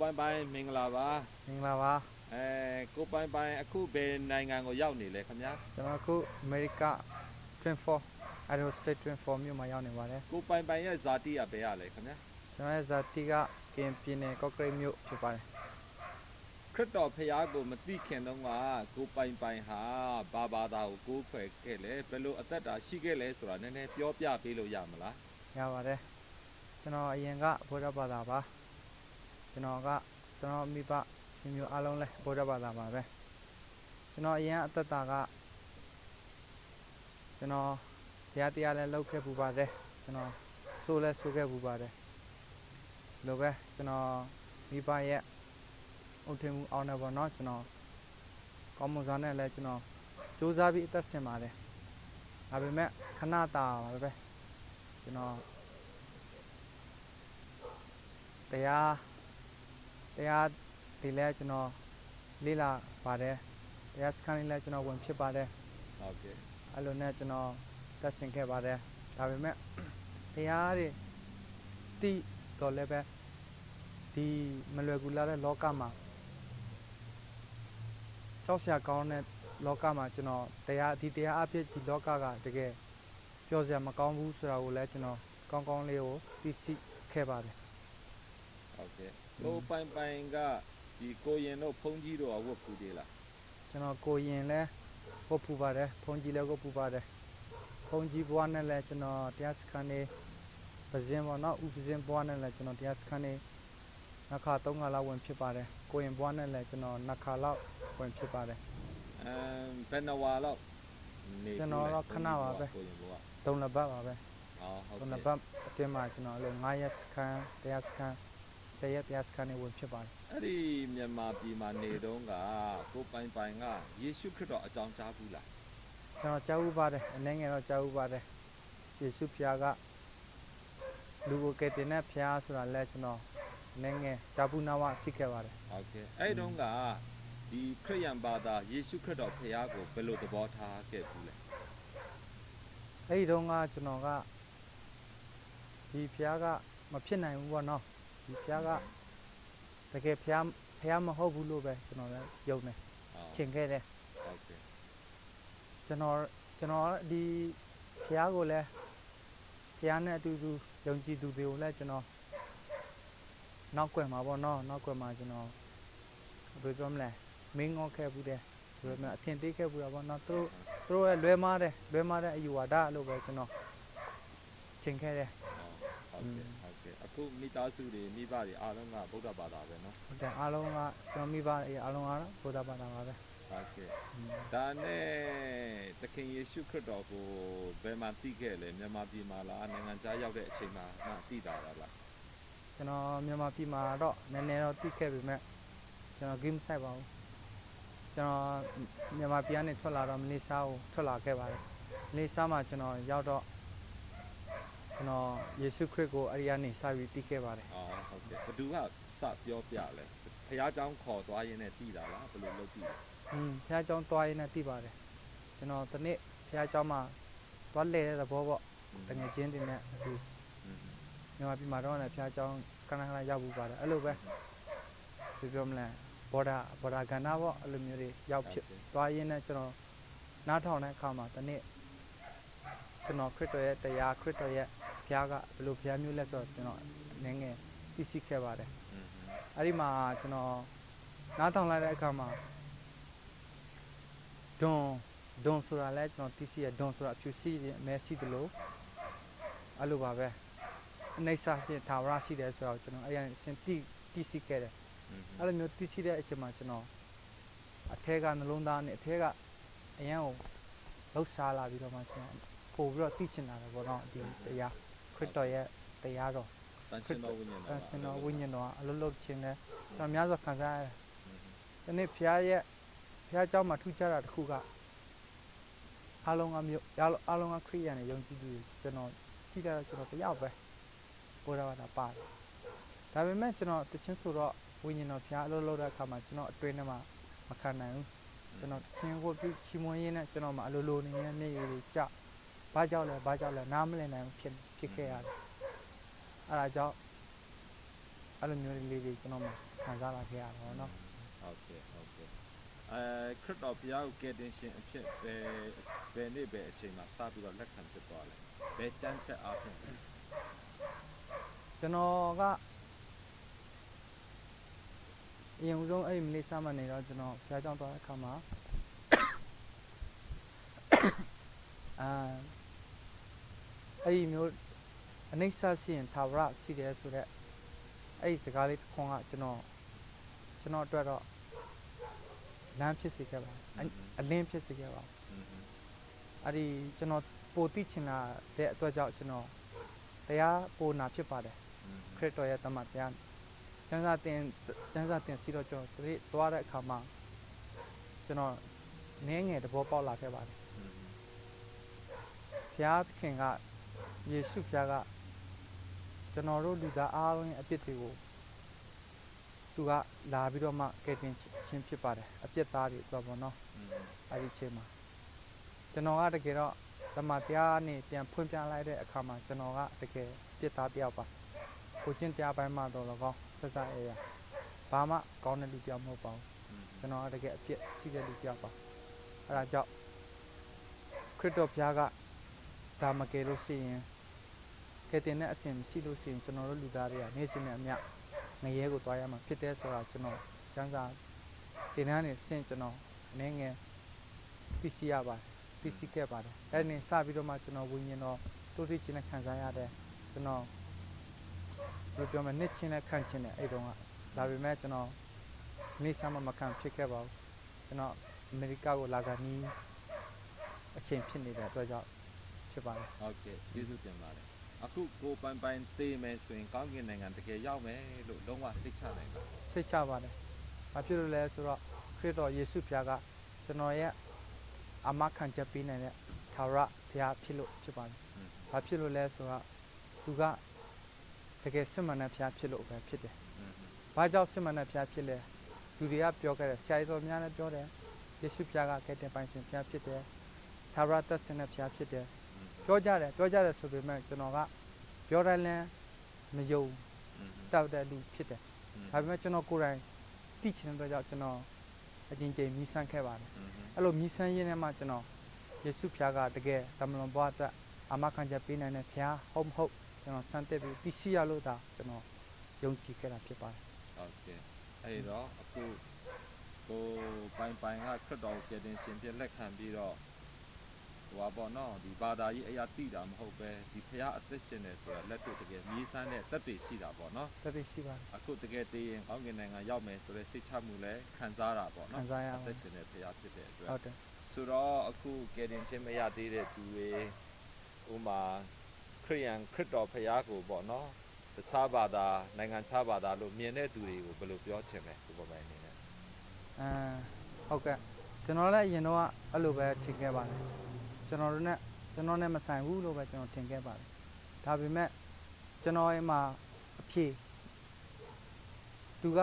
ပိုင်ပိုင်မင်္ဂလာပါမင်္ဂလာပါအဲကိုပိုင်ပိုင်အခုဘယ်နိုင်ငံကိုရောက်နေလဲခင်ဗျာကျွန်တော်အခုအမေရိက24 Idaho State 24မြို့မှာရောက်နေပါတယ်ကိုပိုင်ပိုင်ရဲ့ဇာတိကဘယ်ရလဲခင်ဗျာကျွန်တော်ရဲ့ဇာတိကကင်ပြည်နယ်ကော့ကရိတ်မြို့ဖြစ်ပါတယ်ခရစ်တော်ဖခင်ကိုမသိခင်တုန်းကကိုပိုင်ပိုင်ဟာဘာဘာသာကိုကိုးခွဲခဲ့လဲဘယ်လိုအသက်တာရှိခဲ့လဲဆိုတာနည်းနည်းပြောပြပေးလို့ရမလားရပါတယ်ကျွန်တော်အရင်ကဗုဒ္ဓဘာသာပါ ကျွန်တော်ကကျွန်တော်မိဘရှင်မျိုးအားလုံးလဲဗုဒ္ဓဘာသာပါပဲကျွန်တော်အရင်အသက်တာကကျွန်တော်တရားတရားလဲလုပ်ခဲ့ပူပါတယ်ကျွန်တော်ဆိုးလဲဆိုးခဲ့ပူပါတယ်လိုပဲကျွန်တော်မိဘရဲ့အုတ်ထင်မှုအောင်နေပါတော့ကျွန်တော်ကောင်းမွန်စွာနဲ့လဲကျွန်တော်စူးစမ်းပြီးအသက်ရှင်ပါတယ်ဒါပေမဲ့ခဏတာပါပဲကျွန်တော်တရား တရားဒီလဲကျွန်တော်လေးလာပါတယ်တရားစခန်းလေးလဲကျွန်တော်ဝင်ဖြစ်ပါတယ်ဟုတ်ကဲ့အဲ့လိုနဲ့ကျွန်တော်တက်ဆင်ခဲ့ပါတယ်ဒါပေမဲ့တရားတွေတိတော့လည်းပဲဒီမလွယ်ကူလာတဲ့လောကမှာကြောက်စရာကောင်းတဲ့လောကမှာကျွန်တော်တရားဒီတရားအဖြစ်ဒီလောကကတကယ်ပြောစရာမကောင်းဘူးဆိုတာကိုလည်းကျွန်တော်ကောင်းကောင်းလေးကိုသိသိခဲ့ပါတယ် ဟုတ်ကဲ့ကိုပိုင်ပိုင်ကဒီကိုရင်တို့ဖုန်းကြီးတို့အဝတ်ဖူးသေးလားကျွန်တော်ကိုရင်လဲဝတ်ပူပါတယ်ဖုန်ကြီးလည်းဝတ်ပူပါတယ်ဖုန်ကြီးဘွားနဲ့လည်းကျွန်တော်တရားစခန်းနေပဇင်းပေါ့နော်ဥပဇင်းဘွားနဲ့လည်းကျွန်တော်တရားစခန်းနေနှစ်ခါသုံးခါလောက်ဝင်ဖြစ်ပါတယ်ကိုရင်ဘွားနဲ့လည်းကျွန်တော်နှစ်ခါလောက်ဝင်ဖြစ်ပါတယ်အမ်ဘယ်နဝါလောက်နေကျွန်တော်တော့ခဏပါပဲကိုရင်ဘောကသုံးလပတ်ပါပဲအော်ဟုတ်သုံးလကဲ့ပတ်အတွင်းမှာကျွန်တော်အဲ့လို9ရက်စခန်းတရားစခန်း 10ရက်တရားစခန်းနေဝင်ဖြစ်ပါတယ်အဲ့ဒီမြန်မာပြည်မှာနေတုန်းကကိုပိုင်ပိုင်ကယေရှုခရစ်တော်အကြောင်းကြားဘူးလားကျွန်တော်ကြားဥပါတယ်အနေငယ်တော့ကြားဥပါတယ်ယေရှုဖျားကလူကိုကယ်တင်တဲ့ဖျားဆိုတာလဲကျွန်တော်အနေငယ်ကြားဘူးနာဝသိခဲ့ပါတယ်ဟုတ်ကဲ့အဲ့ဒီတုန်းကဒီခရစ်ယာန်ဘာသာယေရှုခရစ်တော်ဖခင်ကိုဘယ်လိုသဘောထားခဲ့ဘူးလဲအဲ့ဒီတုန်းကကျွန်တော်ကဒီဖျားကမဖြစ်နိုင်ဘူးပေါ့နော် ဒီဖျားကတကယ်ဖျားဖျားမဟုတ်ဘူးလို့ပဲကျွန်တော်လည်းယုံတယ်အော်ထင်ခဲ့တယ်ဟုတ်ကဲ့ကျွန်တော်ကျွန်တော်ဒီဖျားကိုလည်းဖျားနဲ့အတူတူယုံကြည်သူတွေကိုလည်းကျွန်တော်နောက်ွယ်မှာပေါ့နော်နောက်ွယ်မှာကျွန်တော်ဘယ်လိုပြောမလဲမင်းငေါခဲ့ဘူးတယ်ဘယ်လိုမှအထင်သေးခဲ့ဘူးတာပေါ့နော်သူတို့သူတို့ရဲ့လွဲမားတယ်လွဲမားတဲ့အယူဝါဒလို့ပဲကျွန်တော်ထင်ခဲ့တယ်ဟုတ်ကဲ့ဟုတ် ကဲ့အခုမိသားစုတွေမိဘတွေအားလုံးကဗုဒ္ဓဘာသာပဲเนาะ ဟုတ်တယ်အားလုံးကကျွန်တော်မိဘတွေအားလုံးကတော့ဘုရားဘာသာပါပဲ ဟုတ်ကဲ့ อืม ဒါနဲ့သခင်ယေရှုခရစ်တော်ကိုဘယ်မှာသိခဲ့လဲမြန်မာပြည်မှာလားနိုင်ငံခြားရောက်တဲ့အချိန်မှာမှသိတာလား ကျွန်တော်မြန်မာပြည်မှာတော့နည်းနည်းတော့သိခဲ့ပေမဲ့ကျွန်တော် game site ပါဘူးကျွန်တော်မြန်မာပြည်ကနေထွက်လာတော့မလေးရှားကိုထွက်လာခဲ့ပါတယ်မလေးရှားမှာကျွန်တော်ရောက်တော့ ကျွန်တော်ယေရှုခရစ်ကိုအဲ့ဒီကနေစပြီးသိခဲ့ပါတယ် အော်ဟုတ်ကဲ့ဘသူကစပြောပြလဲဖခင်เจ้าခေါ်သွားရင်းနဲ့သိတာလားဘယ်လိုလုပ်သိလဲ อืมဖះเจ้าတွားရင်းနဲ့သိပါတယ်ကျွန်တော်ဒီနေ့ဖះเจ้าမှာတွားလဲတဲ့သဘောပေါ့တငယ်ချင်းတွေနဲ့အတူ อืม မြန်မာပြည်မှာတော့လည်းဖះเจ้าကနခဏရောက်ဘူးပါတယ်အဲ့လိုပဲပြောပြောမလဲဘော်ဒါဘော်ဒါကဏ္ဍပေါ့အဲ့လိုမျိုးတွေရောက်ဖြစ် သွားရင်းနဲ့ကျွန်တော်နားထောင်တဲ့အခါမှာတနေ့ကျွန်တော်ခရစ်တော်ရဲ့တရားခရစ်တော်ရဲ့ ဖျားကဘယ်လိုဖျားမျိုးလဲဆိုတော့ကျွန်တော်နည်းငယ်သိရှိခဲ့ပါတယ်အဲ့ဒီမှာကျွန်တော်နားထောင်လိုက်တဲ့အခါမှာဒွန်ဒွန်ဆိုတာလဲကျွန်တော်သိရှိရဒွန်ဆိုတာအဖြူရှိတဲ့အမဲရှိတယ်လို့အဲ့လိုပါပဲအနေဆာရှင်သာဝရရှိတယ်ဆိုတော့ကျွန်တော်အဲ့ရစင်တိသိရှိခဲ့တယ်အဲ့လိုမျိုးသိရှိတဲ့အချိန်မှာကျွန်တော်အထက်ကနှလုံးသားနဲ့အထက်ကအရန်ကိုလှုပ်ရှားလာပြီးတော့မှကျွန်တော်ပို့ပြီးတော့သိချင်တာပဲပေါ့နော်ဒီတရား ခရစ်တော်ရဲ့တရားတော် တန်ရှင်တော်ဝိညာဉ် အဲ တော် စင်တော်ဝိညာဉ်တော်ကအလုံးလုံးခြင်းနဲ့ကျွန်တော်များစွာခံစားရတယ် อืม ။ဒီနေ့ဖခင်ရဲ့ဖခင်เจ้าမှာထူးခြားတာတစ်ခုကအားလုံးကမြို့အားလုံးအားလုံးကခရိယန်နဲ့ယုံကြည်သူတွေကျွန်တော်ကြည့်လိုက်တော့ကျွန်တော်တယောက်ပဲဘောရဝတာပါတယ်။ဒါပေမဲ့ကျွန်တော်တချင်းဆိုတော့ဝိညာဉ်တော်ဖခင်အလုံးလုံးတဲ့အခါမှာကျွန်တော်အတွင်းထဲမှာမခံနိုင်ဘူး။ကျွန်တော်တချင်းကိုပြီးချီးမွမ်းရင်းနဲ့ကျွန်တော်မှာအလိုလိုနေနေမျက်ရည်တွေကျ ဘာကြောက်လဲဘာကြောက်လဲနားမလည်နိုင်ဘူးဖြစ်ဖြစ်ခဲ့ရတယ်။အဲဒါကြောင့်အဲ့လိုမျိုးလေးတွေကျွန်တော်မှာခံခံစားလာခဲ့ရတာပေါ့နော်ဟုတ်ကဲ့ဟုတ်ကဲ့အဲခရစ်တော်ဘုရားကိုကယ်တင်ရှင်အဖြစ်ဘယ်ဘယ်နေ့ပဲအချိန်မှာစပြီးတော့လက်ခံဖြစ်သွားလဲဘယ်ကြမ်းချက်အားဖြင့်လဲကျွန်တော်ကအရင်ဦးဆုံးအဲ့ဒီမလေးရှားမှာနေတော့ကျွန်တော်ဖျားကြောင်းသွားတဲ့အခါမှာအာ အဲ့ဒီမျိုးအနိစ္စရှိရင်သာဝရရှိတယ်ဆိုတော့အဲ့ဒီစကားလေးတစ်ခွန်းကကျွန်တော်ကျွန်တော်အတွက်တော့လမ်းဖြစ်စေခဲ့ပါအလင်းဖြစ်စေခဲ့ပါအဲ့ဒီကျွန်တော်ပိုတိချင်တာတဲ့အတွက်ကြောင့်ကျွန်တော်တရားပိုနာဖြစ်ပါတယ်ခရစ်တော်ရဲ့တမန်တရားကျမ်းစာတင်ကျမ်းစာတင်စီတော့ကျွန်တော်ဒီသွားတဲ့အခါမှာကျွန်တော်နည်းငယ်သဘောပေါက်လာခဲ့ပါတယ်ဘုရားသခင်က ယေရှုဖျားကကျွန်တော်တို့လူသားအားလုံးရဲ့အပြစ်တွေကိုသူကလာပြီးတော့မှကယ်တင်ခြင်းဖြစ်ပါတယ်အပြစ်သားတွေတော့ပေါ့နော်အဲ့ဒီချိန်မှာကျွန်တော်ကတကယ်တော့တမန်တရားနဲ့ပြန်ဖွင့်ပြလိုက်တဲ့အခါမှာကျွန်တော်ကတကယ်ပြစ်သားတယောက်ပါကိုချင်းတရားပိုင်းမှာတော့လည်းကောင်းဆက်ဆက်အေးရဘာမှကောင်းတဲ့လူတယောက်မဟုတ်ပါဘူးကျွန်တော်ကတကယ်အပြစ်ရှိတဲ့လူတယောက်ပါအဲ့ဒါကြောင့်ခရစ်တော်ဘုရားကဒါမကယ်လို့ရှိရင် ကယ်တင်တဲ့အစဉ်မရှိလို့ရှိရင်ကျွန်တော်တို့လူသားတွေကနေ့စဉ်နဲ့အမျှငရဲကိုတွားရမှာဖြစ်တဲ့ဆိုတာကျွန်တော်ကျမ်းစာတင်တန်းနေဆင့်ကျွန်တော်အနေငယ်သိရှိရပါတယ်သိရှိခဲ့ပါတယ်အဲ့ဒီနေ့စပြီးတော့မှကျွန်တော်ဝိညာဉ်တော်တိုးတိချင်းနဲ့ခံစားရတဲ့ကျွန်တော်ဘယ်လိုပြောမလဲနှစ်ချင်းနဲ့ခံချင်းနဲ့အဲ့တုန်းကဒါပေမဲ့ကျွန်တော်နေဆာမမခံဖြစ်ခဲ့ပါဘူးကျွန်တော်အမေရိကကိုလာကနီးအချိန်ဖြစ်နေတဲ့အတွက်ကြောင့်ဖြစ်ပါတယ်ဟုတ်ကဲ့ကျေးဇူးတင်ပါတယ် အခုကိုပိုင်ပိုင်သေးမယ်ဆိုရင်ကောင်းကင်နိုင်ငံတကယ်ရောက်မယ်လို့လုံးဝစိတ်ချနိုင်တာစိတ်ချပါတယ်။ဘာဖြစ်လို့လဲဆိုတော့ခရစ်တော်ယေရှုဖျားကကျွန်တော်ရဲ့အမခံချက်ပေးနိုင်တဲ့သာရဖျားဖြစ်လို့ဖြစ်ပါတယ်။ဘာဖြစ်လို့လဲဆိုတော့သူကတကယ်စစ်မှန်တဲ့ဖျားဖြစ်လို့ပဲဖြစ်တယ်။ဘာကြောင့်စစ်မှန်တဲ့ဖျားဖြစ်လဲလူတွေကပြောခဲ့တယ်ဆရာတော်များလည်းပြောတယ်ယေရှုဖျားကကယ်တင်ပိုင်ရှင်ဖျားဖြစ်တယ်သာရသက်စင်တဲ့ဖျားဖြစ်တယ် ပြောကြတယ်ပြောကြတယ်ဆိုပေမဲ့ကျွန်တော်ကပြောတိုင်းလဲမယုံတောက်တဲ့လူဖြစ်တယ်ဒါပေမဲ့ကျွန်တော်ကိုယ်တိုင်သိချင်တဲ့အတွက်ကြောင့်ကျွန်တော်အချင်းချင်းမြည်ဆန်းခဲ့ပါတယ်အဲ့လိုမြည်ဆန်းရင်းထဲမှာကျွန်တော်ယေရှုဖျားကတကယ်တမလွန်ဘွားအတွက်အာမခံချက်ပေးနိုင်တဲ့ဖျားဟုတ်မဟုတ်ကျွန်တော်စမ်းတက်ပြီးသိရှိရလို့ဒါကျွန်တော်ယုံကြည်ခဲ့တာဖြစ်ပါတယ်ဟုတ်ကဲ့အဲ့ဒီတော့အခုကိုပိုင်ပိုင်ကခရစ်တော်ကိုကယ်တင်ရှင်ဖြစ်လက်ခံပြီးတော့ ဟိုပါပေါ့နော်ဒီဘာသာကြီးအရာတိတာမဟုတ်ပဲဒီဖះအသက်ရှင်နေဆိုတာလက်တွေ့တကယ်မြည်ဆန်းတဲ့သက်သေရှိတာပေါ့နော်တသိရှိပါတယ်အခုတကယ်တည်ရင်ကောင်းကင်နိုင်ငံရောက်မယ်ဆိုတဲ့စိတ်ချမှုလည်းခံစားတာပေါ့ခံနော်စားရအပါသက်ရှင်တဲ့ဖះဖြစ်တဲ့အတွက်ဟုတ်တယ်ဆိုတော့အခုကယ်တင်ခြင်းမရသေးတဲ့သူတွေဥမာခရိယန်ခရစ်တော်ဖះကိုပေါ့နော်တခြားဘာသာနိုင်ငံခြားဘာသာလို့မြင်တဲ့သူတွေကိုဘယ်လိုပြောချင်လဲဒီပုံပိုင်းအနေနဲ့အဲဟုတ်ကဲ့ကျွန်တော်လည်းအရင်တော့အဲ့လိုပဲထင်ခဲ့ပါတယ် ကျွန်တော်တို့နဲ့ကျွန်တော်နဲ့မဆိုင်ဘူးလို့ပဲကျွန်တော်ထင်ခဲ့ပါတယ်ဒါပေမဲ့ကျွန်တော်ရဲ့မှာအဖြေသူက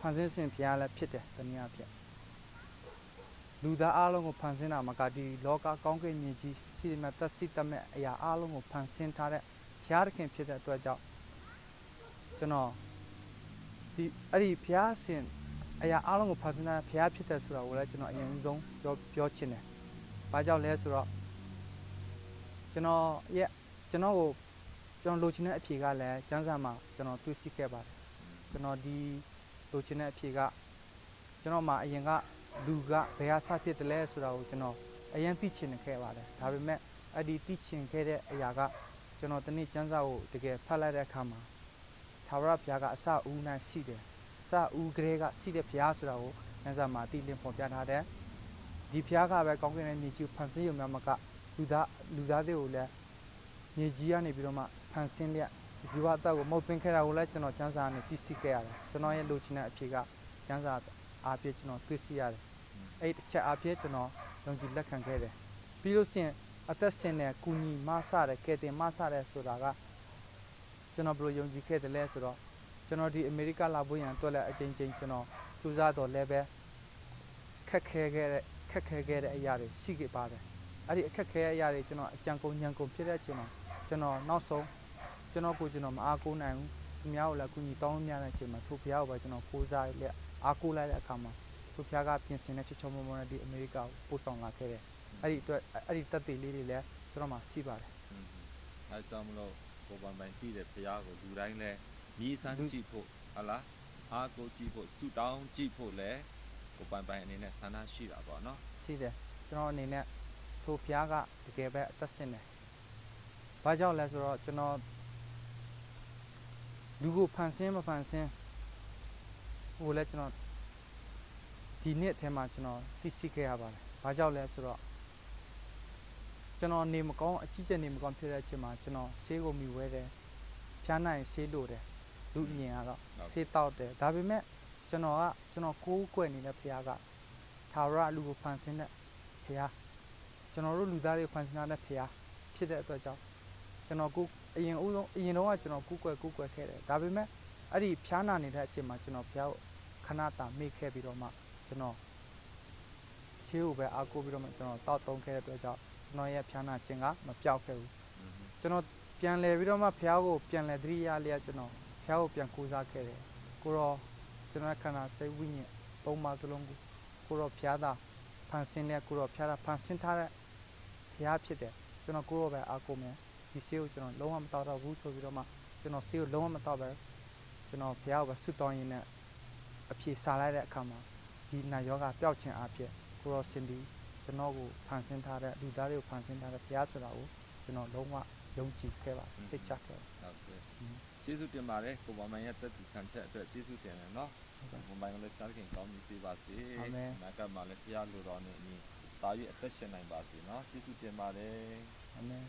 ဖန်ဆင်းရှင်ဖျားလည်းဖြစ်တယ်တနည်းအားဖြင့်လူသားအလုံးကိုဖန်ဆင်းတာမကဒီလောကကောင်းကင်မြေကြီးစီမံသက်စီတတ်မဲ့အရာအလုံးကိုဖန်ဆင်းထားတဲ့ဖျားသခင်ဖြစ်တဲ့အတွက်ကြောင့်ကျွန်တော်ဒီအဲ့ဒီဖျားရှင်အရာအားလုံးကိုဖန်ဆင်းတာဘုရားဖြစ်တယ်ဆိုတာကိုလည်းကျွန်တော်အရင်ဆုံးပြောပြောချင်တယ်။ဘာကြောင့်လဲဆိုတော့ ကျွန်တော်ရဲ့ကျွန်တော်ကိုကျွန်တော်လိုချင်တဲ့အဖြေကလည်းကျန်းစာမှာကျွန်တော်တွေ့ရှိခဲ့ပါတယ်။ကျွန်တော်ဒီလိုချင်တဲ့အဖြေကကျွန်တော်မှာအရင်ကလူကဘယ်ဟာစဖြစ်တယ်လဲဆိုတာကိုကျွန်တော်အရင်သိချင်နေခဲ့ပါတယ်။ဒါပေမဲ့အဲ့ဒီသိချင်ခဲ့တဲ့အရာကကျွန်တော်တနေ့ကျန်းစာကိုတကယ်ဖတ်လိုက်တဲ့အခါမှာသာဝရဘုရားကအစအဦးနိုင်ရှိတယ်စဦးကလေးကစီတဲ့ဖျားဆိုတာကိုညစာမှာအတိအလင်းပေါ်ပြထားတယ်ဒီဖျားကပဲကောင်းကင်ရဲ့မြေကြီးကိုဖန်ဆင်းရုံများမက လူသားလူသားတွေကိုလည်းမြေကြီးကနေပြီးတော့မှဖန်ဆင်းလျက်ဇီဝအသက်ကိုမဟုတ်သွင်းခဲ့တာကိုလည်းကျွန်တော်ကျမ်းစာနဲ့သိရှိခဲ့ရတယ်ကျွန်တော်ရဲ့လိုချင်တဲ့အဖြေကကျမ်းစာအားဖြင့်ကျွန်တော်သိရှိရတယ်အဲ့ဒီတစ်ချက်အားဖြင့်ကျွန်တော်ယုံကြည်လက်ခံခဲ့တယ်ပြီးလို့ရှိရင်အသက်ရှင်တဲ့ကုညီမဆတဲ့ကဲတင်မဆတဲ့ဆိုတာကကျွန်တော်ဘယ်လိုယုံကြည်ခဲ့တယ်လဲဆိုတော့ကျွန်တော်ဒီအမေရိကလာဖို့ရန်အတွက်လည်းအချိန်ချင်းကျွန်တော်စူးစမ်းတော့လည်းပဲခက်ခဲခဲ့တဲ့ခက်ခဲခဲ့တဲ့အရာတွေရှိခဲ့ပါတယ် အဲ့ဒီအခက်ခဲတဲ့အရာတွေကျွန်တော်အကြံကုန်ညံကုန်ဖြစ်တဲ့အချိန်မှာကျွန်တော်နောက်ဆုံးကျွန်တော်ကိုကျွန်တော်မအားကိုးနိုင်ဘူးသူများကိုလည်းအကူအညီတောင်းလို့မရတဲ့အချိန်မှာထိုဘုရားကိုပဲကျွန်တော်ကိုးစားလက်အားကိုးလိုက်တဲ့အခါမှာထိုဘုရားကပြင်ဆင်တဲ့ချေချောမောမောနဲ့ဒီအမေရိကကိုပို့ဆောင်လာခဲ့တယ်အဲ့ဒီအတွက်အဲ့ဒီတက်သေးလေးတွေလည်းကျွန်တော်မှရှိပါတယ်อืมအဲကြောင့်မလို့ကိုပိုင်ပိုင်ကြည့်တဲ့ဖရားကိုလူတိုင်းလဲမြည်ဆန်းကြည့်ဖို့ဟလားအားကိုကြည့်ဖို့ဆူတောင်းကြည့်ဖို့လဲကိုပိုင်ပိုင်အနေနဲ့ဆန္ဒရှိတာပေါ့နော်ရှိတယ်ကျွန်တော်အနေနဲ့ ထိုဘုရားကတကယ်ပဲအသက်ရှင်တယ်။ဘာကြောင့်လဲဆိုတော့ကျွန်တော်လူကိုဖန်ဆင်းမဖန်ဆင်းဟိုလဲကျွန်တော်ဒီနှစ်ထဲမှာကျွန်တော်သိရှိခဲ့ရပါတယ်။ဘာကြောင့်လဲဆိုတော့ကျွန်တော်နေမကောင်းအကြီးကျယ်နေမကောင်းဖြစ်တဲ့အချိန်မှာကျွန်တော်ဆေးကိုမိဝဲတယ်။ဖျားနိုင်ဆေးလို့တယ်လူအမြင်ကတော့ဟုတ်ဆေးတောက်တယ်ဒါပေမဲ့ကျွန်တော်ကကျွန်တော်ကိုးကွယ်နေတဲ့ဘုရားကသာဝရလူကိုဖန်ဆင်းတဲ့ဘုရား ကျွန်တော်တို့လူသားတွေဖန်ဆင်းတဲ့ဘုရားဖြစ်တဲ့အတွက်ကြောင့်ကျွန်တော်ကိုအရင်ဦးဆုံးအရင်တော့ကကျွန်တော်ကိုးကွယ်ကိုးကွယ်ခဲ့တယ်ဒါပေမဲ့အဲ့ဒီဖျားနာနေတဲ့အချိန်မှာကျွန်တော်ဘုရားကိုခဏတာမေ့ခဲ့ပြီးတော့မှကျွန်တော်ဆေးကိုပဲအားကိုးပြီးတော့မှကျွန်တော်တောက်သုံးခဲ့တဲ့အတွက်ကြောင့်ကျွန်တော်ရဲ့ဖျားနာခြင်းကမပြောက်ခဲ့ဘူးอืมကျွန်တော်ပြန်လဲပြီးတော့မှဖះကိုပြန်လဲသတိရလျက်ကျွန်တော်ဖះကိုပြန်ကိုးစားခဲ့တယ်ကိုရောကျွန်တော်ရဲ့ခန္ဓာစိတ်ဝိညာဉ်သုံးပါးစလုံးကိုကိုရောဖះသာဖန်ဆင်းတဲ့ကိုရောဖះသာဖန်ဆင်းထားတဲ့ ဖះဖြစ်တယ်ကျွန်တော်ကိုရောပဲအားကိုးမယ်ဒီဆေးကိုကျွန်တော်လုံးဝမတောက်တော့ဘူးဆိုပြီးတော့မှကျွန်တော်ဆေးကိုလုံးဝမတောက်ပဲကျွန်တော်ဖះကိုပဲဆွတ်တောင်းရင်းနဲ့အဖြေစားလိုက်တဲ့အခါမှာဒီနာယောဂပျောက်ခြင်းအဖြစ်ကိုရောစင်ဒီကျွန်တော်ကိုဖန်ဆင်းထားတဲ့လူသားတွေကိုဖန်ဆင်းထားတဲ့ဖះဆိုတာကိုကျွန်တော်လုံးဝယုံကြည်ခဲ့ပါစိတ်ချခဲ့ပါဟုတ်ကဲ့อืมကျေးဇူးတင်ပါတယ်ကိုပိုင်ပိုင်ရဲ့တက်တူခံချက်အတွက်ကျေးဇူးတင်တယ်နော်ဟုတ်ကဲ့ကိုပိုင်ပိုင်လည်းဖရားခင်ကောင်းကြီးပေးပါစေအာမင်နာကမှာလည်းဖရားလိုတော်နဲ့အညီ တာ၍အသက်ရှင်နိုင်ပါစေနော်ကျေးဇူးတင်ပါတယ်အာမင်